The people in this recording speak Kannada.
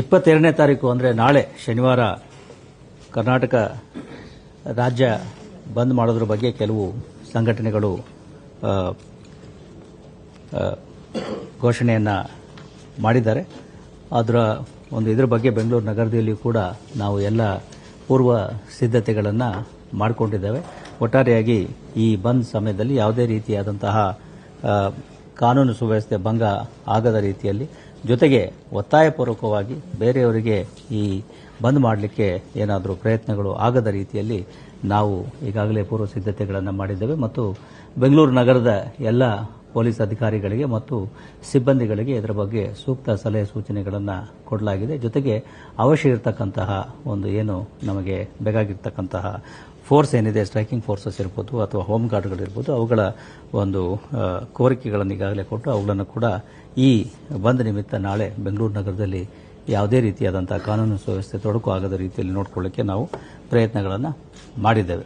ಇಪ್ಪತ್ತೆರಡನೇ ತಾರೀಕು ಅಂದರೆ ನಾಳೆ ಶನಿವಾರ ಕರ್ನಾಟಕ ರಾಜ್ಯ ಬಂದ್ ಮಾಡೋದ್ರ ಬಗ್ಗೆ ಕೆಲವು ಸಂಘಟನೆಗಳು ಘೋಷಣೆಯನ್ನು ಮಾಡಿದ್ದಾರೆ. ಅದರ ಒಂದು ಇದರ ಬಗ್ಗೆ ಬೆಂಗಳೂರು ನಗರದಲ್ಲಿಯೂ ಕೂಡ ನಾವು ಎಲ್ಲ ಪೂರ್ವ ಸಿದ್ಧತೆಗಳನ್ನು ಮಾಡಿಕೊಂಡಿದ್ದೇವೆ. ಒಟ್ಟಾರೆಯಾಗಿ ಈ ಬಂದ್ ಸಮಯದಲ್ಲಿ ಯಾವುದೇ ರೀತಿಯಾದಂತಹ ಕಾನೂನು ಸುವ್ಯವಸ್ಥೆ ಭಂಗ ಆಗದ ರೀತಿಯಲ್ಲಿ ಜೊತೆಗೆ ಒತ್ತಾಯಪೂರ್ವಕವಾಗಿ ಬೇರೆಯವರಿಗೆ ಈ ಬಂದ್ ಮಾಡಲಿಕ್ಕೆ ಏನಾದರೂ ಪ್ರಯತ್ನಗಳು ಆಗದ ರೀತಿಯಲ್ಲಿ ನಾವು ಈಗಾಗಲೇ ಪೂರ್ವ ಸಿದ್ಧತೆಗಳನ್ನು ಮಾಡಿದ್ದೇವೆ ಮತ್ತು ಬೆಂಗಳೂರು ನಗರದ ಎಲ್ಲ ಪೊಲೀಸ್ ಅಧಿಕಾರಿಗಳಿಗೆ ಮತ್ತು ಸಿಬ್ಬಂದಿಗಳಿಗೆ ಇದರ ಬಗ್ಗೆ ಸೂಕ್ತ ಸಲಹೆ ಸೂಚನೆಗಳನ್ನು ಕೊಡಲಾಗಿದೆ. ಜೊತೆಗೆ ಅವಶ್ಯ ಇರತಕ್ಕಂತಹ ಒಂದು ಏನು ನಮಗೆ ಬೇಕಾಗಿರ್ತಕ್ಕಂತಹ ಫೋರ್ಸ್ ಏನಿದೆ ಸ್ಟ್ರೈಕಿಂಗ್ ಫೋರ್ಸಸ್ ಇರ್ಬೋದು ಅಥವಾ ಹೋಮ್ ಗಾರ್ಡ್ಗಳಿರ್ಬೋದು ಅವುಗಳ ಒಂದು ಕೋರಿಕೆಗಳನ್ನು ಈಗಾಗಲೇ ಕೊಟ್ಟು ಅವುಗಳನ್ನು ಕೂಡ ಈ ಬಂದ್ ನಿಮಿತ್ತ ನಾಳೆ ಬೆಂಗಳೂರು ನಗರದಲ್ಲಿ ಯಾವುದೇ ರೀತಿಯಾದಂತಹ ಕಾನೂನು ಸುವ್ಯವಸ್ಥೆ ತೊಡಕು ಆಗದ ರೀತಿಯಲ್ಲಿ ನೋಡಿಕೊಳ್ಳಕ್ಕೆ ನಾವು ಪ್ರಯತ್ನಗಳನ್ನು ಮಾಡಿದ್ದೇವೆ.